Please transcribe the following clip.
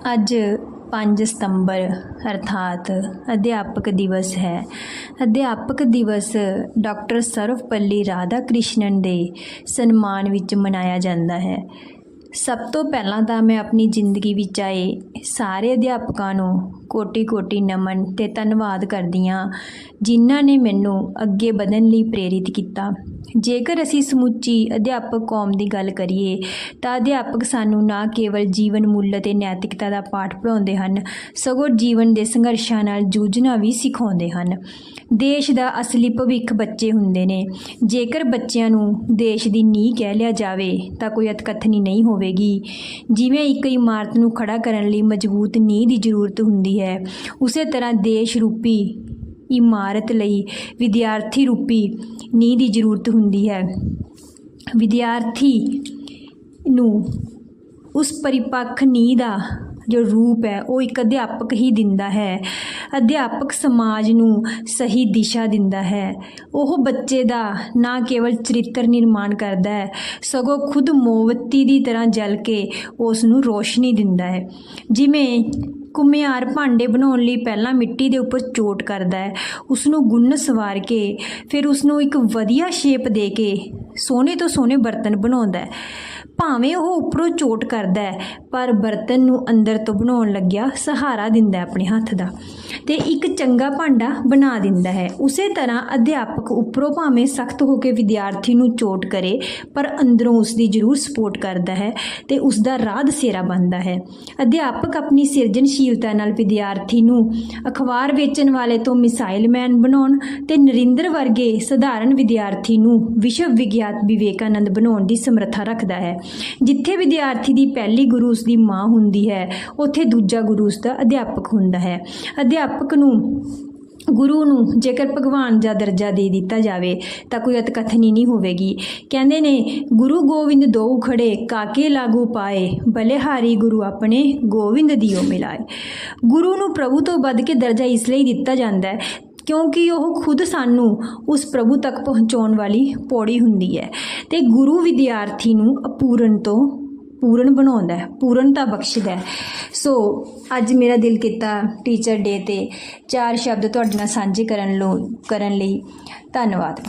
ਅੱਜ 5 ਸਤੰਬਰ ਅਰਥਾਤ ਅਧਿਆਪਕ ਦਿਵਸ ਹੈ। ਅਧਿਆਪਕ ਦਿਵਸ ਡਾਕਟਰ ਸਰਵਪੱਲੀ ਰਾਧਾ ਕ੍ਰਿਸ਼ਨਨ ਦੇ ਸਨਮਾਨ ਵਿੱਚ ਮਨਾਇਆ ਜਾਂਦਾ ਹੈ। ਸਭ ਤੋਂ ਪਹਿਲਾਂ ਤਾਂ ਮੈਂ ਆਪਣੀ ਜ਼ਿੰਦਗੀ ਵਿੱਚ ਆਏ ਸਾਰੇ ਅਧਿਆਪਕਾਂ ਨੂੰ ਕੋਟੀ-ਕੋਟੀ ਨਮਨ ਤੇ ਧੰਨਵਾਦ ਕਰਦੀ ਹਾਂ, ਜਿਨ੍ਹਾਂ ਨੇ ਮੈਨੂੰ ਅੱਗੇ ਵਧਣ ਲਈ ਪ੍ਰੇਰਿਤ ਕੀਤਾ। ਜੇਕਰ ਅਸੀਂ ਸਮੁੱਚੀ ਅਧਿਆਪਕ ਕੌਮ ਦੀ ਗੱਲ ਕਰੀਏ, ਤਾਂ ਅਧਿਆਪਕ ਸਾਨੂੰ ਨਾ ਕੇਵਲ ਜੀਵਨ ਮੁੱਲ ਅਤੇ ਨੈਤਿਕਤਾ ਦਾ ਪਾਠ ਪੜ੍ਹਾਉਂਦੇ ਹਨ, ਸਗੋਂ ਜੀਵਨ ਦੇ ਸੰਘਰਸ਼ਾਂ ਨਾਲ ਜੂਝਣਾ ਵੀ ਸਿਖਾਉਂਦੇ ਹਨ। ਦੇਸ਼ ਦਾ ਅਸਲੀ ਭਵਿੱਖ ਬੱਚੇ ਹੁੰਦੇ ਨੇ। ਜੇਕਰ ਬੱਚਿਆਂ ਨੂੰ ਦੇਸ਼ ਦੀ ਨੀਂਹ ਕਹਿ ਲਿਆ ਜਾਵੇ, ਤਾਂ ਕੋਈ ਅਤਕਥਨੀ ਨਹੀਂ ਹੋਵੇ ਹੋਵੇਗੀ। ਜਿਵੇਂ ਇੱਕ ਇਮਾਰਤ ਨੂੰ ਖੜਾ ਕਰਨ ਲਈ ਮਜ਼ਬੂਤ ਨੀਂਹ ਦੀ ਜ਼ਰੂਰਤ ਹੁੰਦੀ ਹੈ, ਉਸੇ ਤਰ੍ਹਾਂ ਦੇਸ਼ ਰੂਪੀ ਇਮਾਰਤ ਲਈ ਵਿਦਿਆਰਥੀ ਰੂਪੀ ਨੀਂਹ ਦੀ ਜ਼ਰੂਰਤ ਹੁੰਦੀ ਹੈ। ਵਿਦਿਆਰਥੀ ਨੂੰ ਉਸ ਪਰਿਪੱਖ ਨੀਂਹ ਦਾ ਜੋ ਰੂਪ ਹੈ, ਉਹ ਇੱਕ ਅਧਿਆਪਕ ਹੀ ਦਿੰਦਾ ਹੈ। ਅਧਿਆਪਕ ਸਮਾਜ ਨੂੰ ਸਹੀ ਦਿਸ਼ਾ ਦਿੰਦਾ ਹੈ। ਉਹ ਬੱਚੇ ਦਾ ਨਾ ਕੇਵਲ ਚਰਿੱਤਰ ਨਿਰਮਾਣ ਕਰਦਾ ਹੈ, ਸਗੋਂ ਖੁਦ ਮੋਮਬੱਤੀ ਦੀ ਤਰ੍ਹਾਂ ਜਲ ਕੇ ਉਸ ਨੂੰ ਰੋਸ਼ਨੀ ਦਿੰਦਾ ਹੈ। ਜਿਵੇਂ ਕੁਮਿਆਰ ਭਾਂਡੇ ਬਣਾਉਣ ਲਈ ਪਹਿਲਾਂ ਮਿੱਟੀ ਦੇ ਉੱਪਰ ਚੋਟ ਕਰਦਾ ਹੈ ਉਸ ਨੂੰ ਗੁੰਨ ਸਵਾਰ ਕੇ ਫਿਰ ਉਸ ਨੂੰ ਇੱਕ ਵਧੀਆ ਸ਼ੇਪ ਦੇ ਕੇ ਸੋਹਣੇ ਤੋਂ ਸੋਹਣੇ ਬਰਤਨ ਬਣਾਉਂਦਾ ਹੈ। ਭਾਵੇਂ ਉਹ ਉੱਪਰੋਂ ਚੋਟ ਕਰਦਾ ਹੈ, ਪਰ ਬਰਤਨ ਨੂੰ ਅੰਦਰ ਤੋਂ ਬਣਾਉਣ ਲੱਗਿਆ ਸਹਾਰਾ ਦਿੰਦਾ ਆਪਣੇ ਹੱਥ ਦਾ ਤੇ ਇੱਕ ਚੰਗਾ ਭਾਂਡਾ ਬਣਾ ਦਿੰਦਾ ਹੈ। ਉਸੇ ਤਰ੍ਹਾਂ ਅਧਿਆਪਕ ਉੱਪਰੋਂ ਭਾਵੇਂ ਸਖਤ ਹੋ ਕੇ ਵਿਦਿਆਰਥੀ ਨੂੰ ਚੋਟ ਕਰੇ, ਪਰ ਅੰਦਰੋਂ ਉਸ ਦੀ ਜ਼ਰੂਰ ਸਪੋਰਟ ਕਰਦਾ ਹੈ ਤੇ ਉਸ ਦਾ ਰਾਹ ਦਸੇਰਾ ਬਣਦਾ ਹੈ। ਅਧਿਆਪਕ ਆਪਣੀ ਸਿਰਜਣਸ਼ੀਲਤਾ ਨਾਲ ਵਿਦਿਆਰਥੀ ਨੂੰ ਅਖਬਾਰ ਵੇਚਣ ਵਾਲੇ ਤੋਂ ਮਿਸਾਈਲਮੈਨ ਬਣਾਉਣ ਤੇ ਨਰਿੰਦਰ ਵਰਗੇ ਸਧਾਰਨ ਵਿਦਿਆਰਥੀ ਨੂੰ ਵਿਸ਼ਵ ਵਿਗਿਆਤ ਵਿਵੇਕਾਨੰਦ ਬਣਾਉਣ ਦੀ ਸਮਰੱਥਾ ਰੱਖਦਾ ਹੈ। ਜਿੱਥੇ ਵਿਦਿਆਰਥੀ ਦੀ ਪਹਿਲੀ ਗੁਰੂ ਉਸ ਦੀ ਮਾਂ ਹੁੰਦੀ ਹੈ, ਉੱਥੇ ਦੂਜਾ ਗੁਰੂ ਉਸ ਦਾ ਅਧਿਆਪਕ ਹੁੰਦਾ ਹੈ। ਅਧਿਆਪਕ ਨੂੰ, ਗੁਰੂ ਨੂੰ ਜੇਕਰ ਭਗਵਾਨ ਦਾ ਦਰਜਾ ਦੇ ਦਿੱਤਾ ਜਾਵੇ, ਤਾਂ ਕੋਈ ਅਤਕਥਨੀ ਨਹੀਂ ਹੋਵੇਗੀ। ਕਹਿੰਦੇ ਨੇ, ਗੁਰੂ ਗੋਬਿੰਦ ਦੋ ਖੜੇ ਕਾਕੇ ਲਾਗੂ ਪਾਏ, ਬਲਿਹਾਰੀ ਗੁਰੂ ਆਪਣੇ ਗੋਬਿੰਦ ਦਿਓ ਮਿਲਾਏ। ਗੁਰੂ ਨੂੰ ਪ੍ਰਭੂ ਤੋਂ ਵੱਧ ਕੇ ਦਰਜਾ ਇਸ ਲਈ ਦਿੱਤਾ ਜਾਂਦਾ ਹੈ ਕਿਉਂਕਿ ਉਹ ਖੁਦ ਸਾਨੂੰ ਉਸ ਪ੍ਰਭੂ ਤੱਕ ਪਹੁੰਚਾਉਣ ਵਾਲੀ ਪੌੜੀ ਹੁੰਦੀ ਹੈ। ਤੇ ਗੁਰੂ ਵਿਦਿਆਰਥੀ ਨੂੰ ਅਪੂਰਨ ਤੋਂ ਪੂਰਨ ਬਣਾਉਂਦਾ ਹੈ, ਪੂਰਨਤਾ ਬਖਸ਼ਦਾ ਹੈ। ਸੋ ਅੱਜ ਮੇਰਾ ਦਿਲ ਕੀਤਾ ਟੀਚਰ ਡੇ ਤੇ ਚਾਰ ਸ਼ਬਦ ਤੁਹਾਡੇ ਨਾਲ ਸਾਂਝੇ ਕਰਨ ਲੋ, ਕਰਨ ਲਈ। ਧੰਨਵਾਦ।